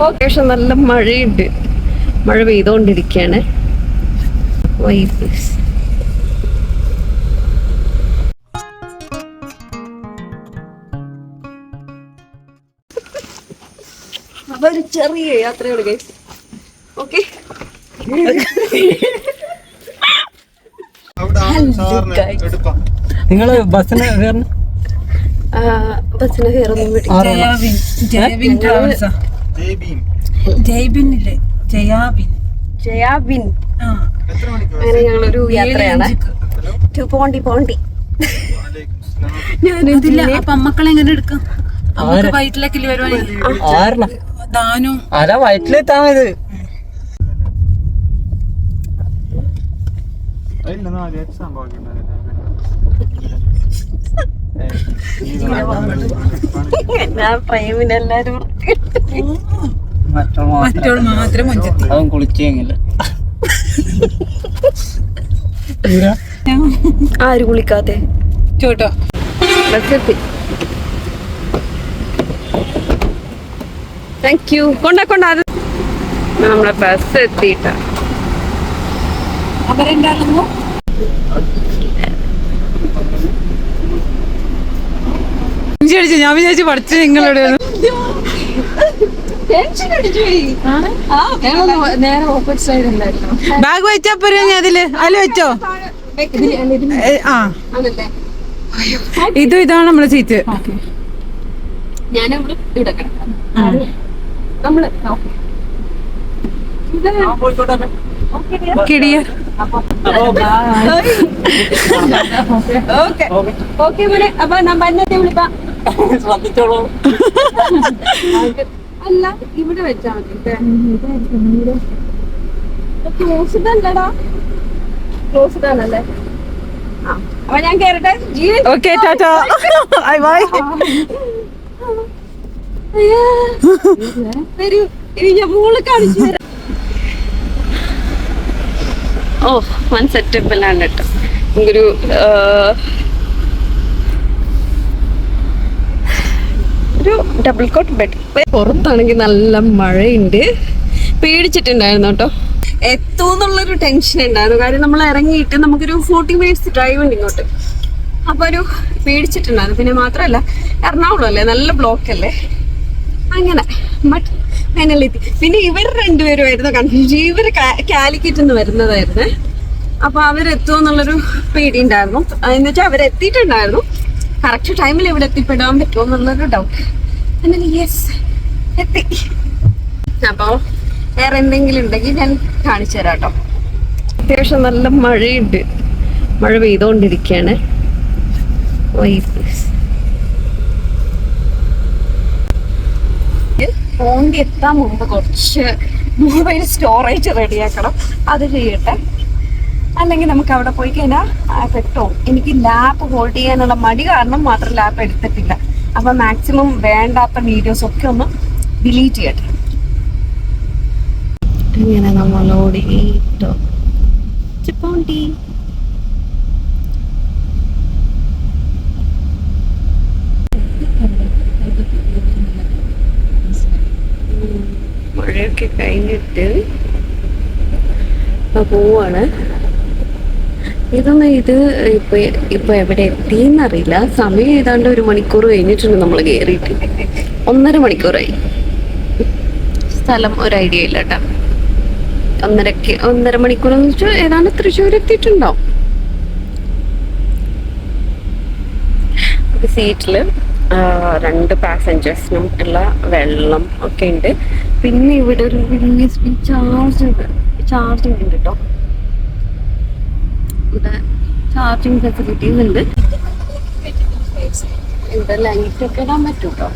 പക്ഷെ നല്ല മഴയുണ്ട്. മഴ പെയ്തോണ്ടിരിക്കാണ് അപ്പൊ ഒരു ചെറിയ യാത്രയോട് ഓക്കെ നിങ്ങൾ ബസ്സിന് കയറുന്ന ബസ്സിന് കയറുന്നു ജയാബിൻ. ജയബിൻ ട്രാവൽസാ ജയ്ബിനില്ലേ? ജയാബിൻ. ജയാബിൻ. ആ. അങ്ങനെ ഞങ്ങളൊരു യാത്രയാണ്. ടു പോണ്ടി പോണ്ടി. ഞാനിതില്ല അപ്പൊ അമ്മക്കളെ എങ്ങനെ എടുക്കാം? വയറ്റിലേക്ക് ദാനു. അല്ല വയറ്റിലെത്താൻ ഇത്? ഞാൻ പ്രേമിനെല്ലാരും മറ്റോൾ മാത്രം. മുഞ്ചത്തി. അവൻ കുളിച്ചെങ്കില്ല ആര് കുളിക്കാതെ ചോട്ടോ. താങ്ക് യു കൊണ്ടാ കൊണ്ട അത്. നമ്മളെ ബസ് എത്തിയിട്ട. അവരെന്താണെന്നോ അടിച്ചു ഞാൻ വിചാരിച്ചു പഠിച്ചു നിങ്ങളോട്. ബാഗ് വെച്ചാ പോരെ ഞാൻ അതിൽ. അതിൽ വെച്ചോ? ആ. ഇതും ഇതാണ് നമ്മളെ സീറ്റ് കിടിയ ഓക്കെ. ഓക്കെ. അപ്പൊ ഞാൻ പന്നത്തെ വിളിക്കാം ശ്രദ്ധിച്ചോളൂ. അല്ല ഇവിടെ വെച്ചാ മതി. ക്ലോസ്ഡ് അല്ലടാ ക്ലോസ്ഡ് ആണല്ലേ ആ അപ്പൊ ഞാൻ കേറട്ടെ. Okay tata. Bye bye. വരൂ. ഇനി ഞാൻ മോൾ കാണിച്ചു തരാം. ഓ വൺ സെറ്റപ്പ് എല്ലാം കേട്ടോ ഒരു ഒരു ഡബിൾ കോട്ട് ബെഡ് പുറത്താണെങ്കിൽ നല്ല മഴയുണ്ട്. പേടിച്ചിട്ടുണ്ടായിരുന്നു കേട്ടോ. എത്തുമെന്നുള്ളൊരു ടെൻഷൻ ഉണ്ടായിരുന്നു. കാര്യം നമ്മൾ ഇറങ്ങിയിട്ട് നമുക്കൊരു ഫോർട്ടി മിനിറ്റ്സ് ഡ്രൈവ് ഉണ്ട് ഇങ്ങോട്ട്. അപ്പൊ ഒരു പേടിച്ചിട്ടുണ്ടായിരുന്നു. പിന്നെ മാത്രമല്ല എറണാകുളം അല്ലേ? നല്ല ബ്ലോക്ക് അല്ലേ? അങ്ങനെ. ബട്ട് ഫൈനലെത്തി പിന്നെ ഇവർ രണ്ടുപേരുമായിരുന്നു കൺഫ്യൂഷൻ ഇവർ കാലിക്കറ്റ് നിന്ന് വരുന്നതായിരുന്നു. അപ്പൊ അവരെത്തുമെന്നുള്ളൊരു പേടി ഉണ്ടായിരുന്നു എന്ന് വെച്ചാൽ അവരെത്തിയിട്ടുണ്ടായിരുന്നു. കറക്റ്റ് ടൈമിൽ ഇവിടെ എത്തിപ്പെടാൻ പറ്റുമെന്നുള്ളൊരു ഡൗട്ട് അങ്ങനെ യെസ് എത്തി. അപ്പോൾ വേറെ എന്തെങ്കിലും ഉണ്ടെങ്കിൽ ഞാൻ കാണിച്ചു തരാം കേട്ടോ അത്യാവശ്യം നല്ല മഴയുണ്ട്. മഴ പെയ്തുകൊണ്ടിരിക്കുകയാണ് ഫോണിൽ എത്താൻ മുമ്പ് കുറച്ച് മൊബൈൽ സ്റ്റോറേജ് റെഡിയാക്കണം അത് ചെയ്യട്ടെ. അല്ലെങ്കിൽ നമുക്ക് അവിടെ പോയി കഴിഞ്ഞാൽ പെട്ടോ എനിക്ക് ലാപ്പ് ഹോൾഡ് ചെയ്യാനുള്ള മടി കാരണം മാത്രം ലാപ്പ് എടുത്തിട്ടില്ല. അപ്പൊ മാക്സിമം വേണ്ടാത്ത വീഡിയോസ് ഒക്കെ ഒന്ന് ഡിലീറ്റ് ചെയ്യട്ടെ. ഇങ്ങനെ നമ്മൾ ഓടിട്ടോ ചിപ്പോണ്ടി. മഴയൊക്കെ കഴിഞ്ഞിട്ട് ഇപ്പൊ പോവാണ്. ഇതൊന്നും ഇത് ഇപ്പൊ ഇപ്പൊ എവിടെ എത്തിയെന്നറിയില്ല സമയം ഏതാണ്ട് ഒരു മണിക്കൂർ കഴിഞ്ഞിട്ടുണ്ട് നമ്മൾ കേറിയിട്ട്. ഒന്നര മണിക്കൂറായി. സ്ഥലം ഒരു ഐഡിയ ഇല്ല കേട്ടോ. ഒന്നരക്ക് ഒന്നര മണിക്കൂർ എന്ന് വെച്ചാൽ ഏതാണ്ട് തൃശ്ശൂർ എത്തിയിട്ടുണ്ടാവും. സീറ്റിൽ രണ്ട് പാസഞ്ചേഴ്സിനും ഉള്ള വെള്ളം ഒക്കെ ഉണ്ട്. പിന്നെ ഇവിടെ ഒരു വലിയ ചാർജ് ചാർജിങ് ഉണ്ട് കേട്ടോ. ഇവിടെ ചാർജിങ് ഫെസിലിറ്റീസ് ഉണ്ട്. ഇവിടെ ലൈറ്റ് ഒക്കെ ഇടാൻ പറ്റും കേട്ടോ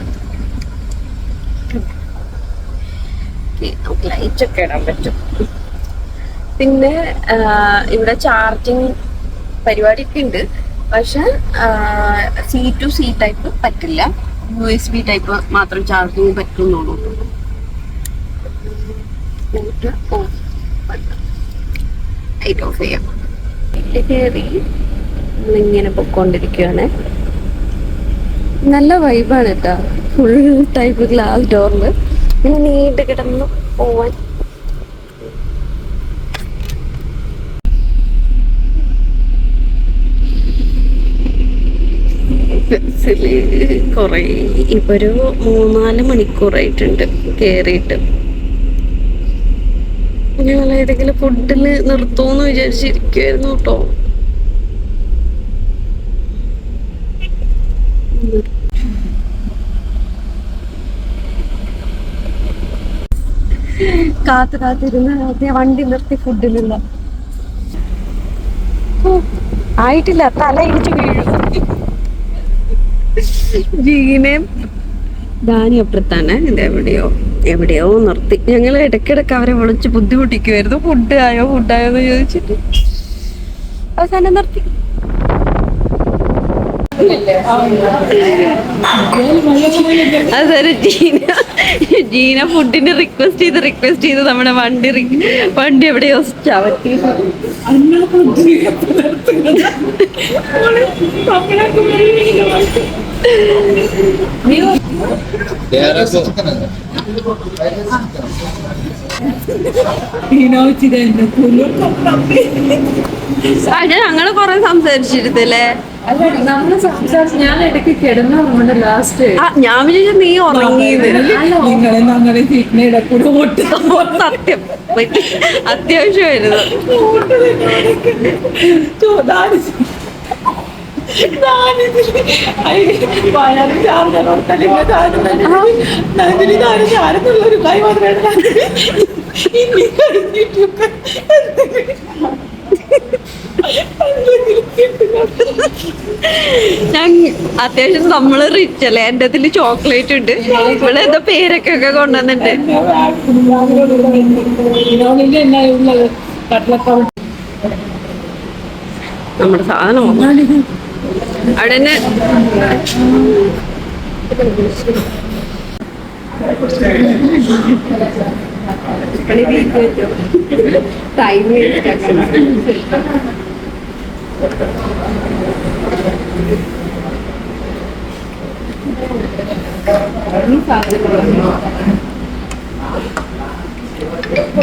ലൈറ്റ് ഒക്കെ ഇടാൻ പറ്റും. പിന്നെ ഇവിടെ ചാർജിങ് പരിപാടിയൊക്കെ ഉണ്ട്. പക്ഷെ സി ടു സി ടൈപ്പ് പറ്റില്ല. യു എസ് ബി ടൈപ്പ് മാത്രം ചാർജിങ് പറ്റുന്നുള്ളൂ. എന്നിട്ട് ഓഫ് ലൈറ്റ് ഓഫ് ചെയ്യാം. ലൈറ്റ് കയറി നമ്മളിങ്ങനെ പൊക്കോണ്ടിരിക്കുകയാണ് നല്ല വൈബാണ് കേട്ടോ ഫുൾ ടൈപ്പ് ഗ്ലാസ് ഡോറിൽ നീണ്ട് കിടന്ന് പോവാൻ. ബസ്സിൽ കുറേ ഇപ്പൊ ഒരു മൂന്നാൽ മണിക്കൂറായിട്ടുണ്ട് കേറിയിട്ട് വല്ല ഏതെങ്കിലും ഫുഡിൽ നിർത്തുമെന്ന് വിചാരിച്ചിരിക്കുവായിരുന്നു കേട്ടോ. കാത്തു കാത്തിരുന്ന് വണ്ടി നിർത്തി ഫുഡിലുള്ള ഓ, ആയിട്ടില്ല തല ഇടിച്ചു വീഴും. ജീനയും ദാനി അപ്പുറത്താണ് ഇത് എവിടെയോ എവിടെയോ നിർത്തി. ഞങ്ങൾ ഇടയ്ക്കിടയ്ക്ക് അവരെ വിളിച്ച് ബുദ്ധിമുട്ടിക്കുമായിരുന്നു ഫുഡ് ആയോ ഫുഡ് ആയോ എന്ന് ചോദിച്ചിട്ട് അവസാനം നിർത്തി. അതൊരു ജീന ജീന ഫുഡിന് റിക്വസ്റ്റ് ചെയ്ത് റിക്വസ്റ്റ് ചെയ്ത് നമ്മുടെ വണ്ടി വണ്ടി എവിടെയോ ചവറ്റി അത് ഞങ്ങൾ കൊറേ സംസാരിച്ചിരുത്തല്ലേ നമ്മൾ സംസാരിച്ച് ഞാൻ ഇടയ്ക്ക് കിടന്നുകൊണ്ട് ലാസ്റ്റ് ആ ഞാൻ വിചാരിച്ചു നീ ഉറങ്ങിയത് നിങ്ങളെ ഞങ്ങളെ ഓട്ട് സത്യം. അത്യാവശ്യമായിരുന്നു. ഒരു ഇനി ഞാൻ അത്യാവശ്യം നമ്മൾ റിച്ച് അല്ലേ? എന്റെ അതിൽ ചോക്ലേറ്റ് ഉണ്ട്. ഇവിടെ എന്താ പേരൊക്കെ ഒക്കെ കൊണ്ടുവന്നിട്ടുണ്ട് വിനോദിന്റെ തന്നെ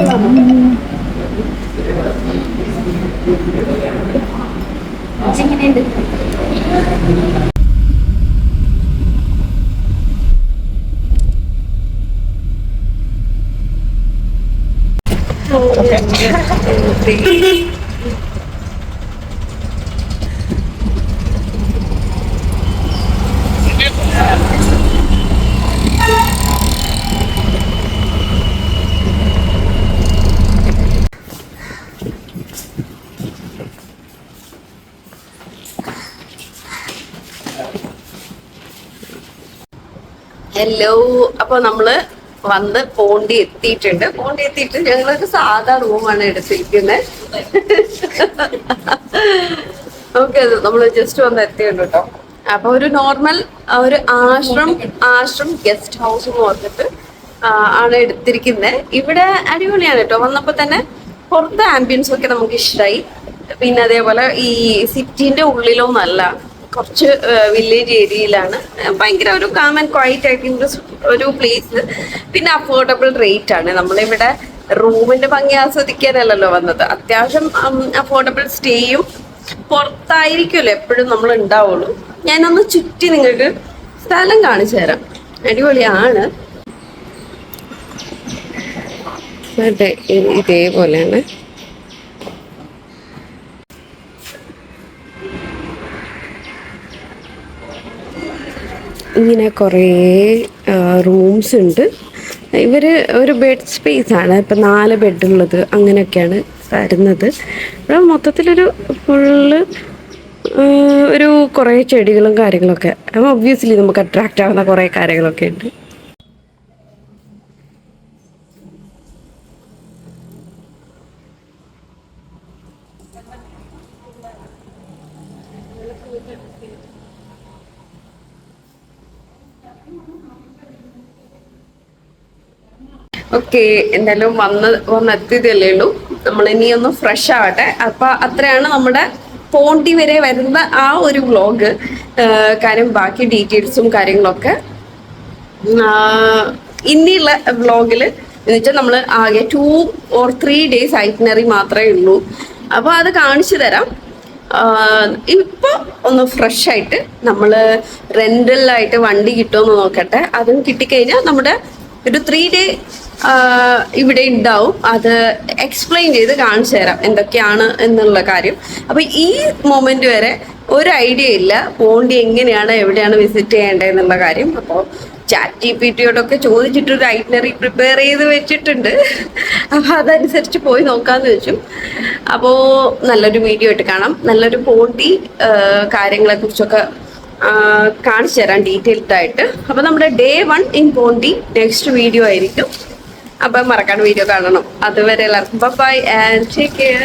വന്നു. അവിടെ തന്നെ ടൈം ഹലോ അപ്പൊ നമ്മൾ വന്ന് പോണ്ടി എത്തിയിട്ടുണ്ട്. പോണ്ടി എത്തിയിട്ട് ഞങ്ങളൊരു സാധാ റൂമാണ് എടുത്തിരിക്കുന്നത് ഓക്കെ നമ്മൾ ജസ്റ്റ് വന്ന് എത്തിയുണ്ട് കേട്ടോ അപ്പൊ ഒരു നോർമൽ ഒരു ആശ്രം ആശ്രം ഗസ്റ്റ് ഹൗസ് എന്ന് പറഞ്ഞിട്ട് ആണ് എടുത്തിരിക്കുന്നത് ഇവിടെ അടിപൊളിയാണ് കേട്ടോ വന്നപ്പോ തന്നെ പുറത്തെ ആംബിയൻസ് ഒക്കെ നമുക്ക് ഇഷ്ടമായി പിന്നെ അതേപോലെ ഈ സിറ്റിന്റെ ഉള്ളിലൊന്നല്ല. കുറച്ച് വില്ലേജ് ഏരിയയിലാണ്. ഭയങ്കര ഒരു കാം ആൻഡ് ക്വൈറ്റ് ആയിട്ടുള്ള ഒരു പ്ലേസ് പിന്നെ അഫോർഡബിൾ റേറ്റ് ആണ്. നമ്മളിവിടെ റൂമിന്റെ ഭംഗി ആസ്വദിക്കാനല്ലല്ലോ വന്നത്. അത്യാവശ്യം അഫോർഡബിൾ സ്റ്റേയും പുറത്തായിരിക്കുമല്ലോ എപ്പോഴും നമ്മൾ ഉണ്ടാവുള്ളൂ. ഞാനൊന്ന് ചുറ്റി നിങ്ങൾക്ക് സ്ഥലം കാണിച്ചു തരാം. അടിപൊളിയാണ്. ഇതേപോലെയാണ്. ഇങ്ങനെ കുറേ റൂംസ് ഉണ്ട്. ഇവർ ഒരു ബെഡ് സ്പേസ് ആണ്. ഇപ്പം നാല് ബെഡുള്ളത് അങ്ങനെയൊക്കെയാണ് തരുന്നത് ഇവിടെ മൊത്തത്തിലൊരു ഫുള്ള് ഒരു കുറേ ചെടികളും കാര്യങ്ങളൊക്കെ. ഒബ്വിയസ്ലി നമുക്ക് അട്രാക്റ്റ് ആവുന്ന കുറേ കാര്യങ്ങളൊക്കെ ഉണ്ട്. ഓക്കെ എന്തായാലും വന്ന് വന്നെത്തിയതല്ലേ ഉള്ളൂ. നമ്മൾ ഇനി ഒന്ന് ഫ്രഷ് ആവട്ടെ. അപ്പൊ അത്രയാണ് നമ്മുടെ പോണ്ടി വരെ വരുന്ന ആ ഒരു വ്ലോഗ് കാര്യം ബാക്കി ഡീറ്റെയിൽസും കാര്യങ്ങളൊക്കെ. ഇനിയുള്ള വ്ളോഗിൽ എന്ന് വെച്ചാൽ നമ്മൾ ആകെ two or three days itinerary മാത്രമേ ഉള്ളൂ. അപ്പോൾ അത് കാണിച്ചു തരാം. ഇപ്പോൾ ഇപ്പൊ ഒന്ന് ഫ്രഷ് ആയിട്ട് നമ്മൾ റെന്റലായിട്ട് വണ്ടി കിട്ടുമെന്ന് നോക്കട്ടെ. അതും കിട്ടിക്കഴിഞ്ഞാൽ നമ്മുടെ ഒരു ത്രീ ഡേ ഇവിടെ ഉണ്ടാവും. അത് എക്സ്പ്ലെയിൻ ചെയ്ത് കാണിച്ചു തരാം എന്തൊക്കെയാണ് എന്നുള്ള കാര്യം. അപ്പൊ ഈ മൊമെന്റ് വരെ ഒരു ഐഡിയ ഇല്ല. പോണ്ടി എങ്ങനെയാണ് എവിടെയാണ് വിസിറ്റ് ചെയ്യേണ്ടത് എന്നുള്ള കാര്യം. അപ്പോൾ ചാറ്റ് ജി പി ടിയോടൊക്കെ ചോദിച്ചിട്ട് ഒരു ഐറ്റിനറി പ്രിപ്പയർ ചെയ്ത് വെച്ചിട്ടുണ്ട്. അപ്പോൾ അതനുസരിച്ച് പോയി നോക്കാന്ന് വെച്ചു. അപ്പോൾ നല്ലൊരു വീഡിയോ ആയിട്ട് കാണാം. നല്ലൊരു പോണ്ടി കാര്യങ്ങളെ കുറിച്ചൊക്കെ കാണിച്ചു തരാം ഡീറ്റെയിൽഡ് ആയിട്ട്. അപ്പോൾ നമ്മുടെ day one in Pondy. Next video ആയിരിക്കും. അപ്പം മറക്കാണ്ട് വീഡിയോ കാണണം. അതുവരെ എല്ലാവർക്കും ബൈ ആൻഡ് ടേക്ക് കെയർ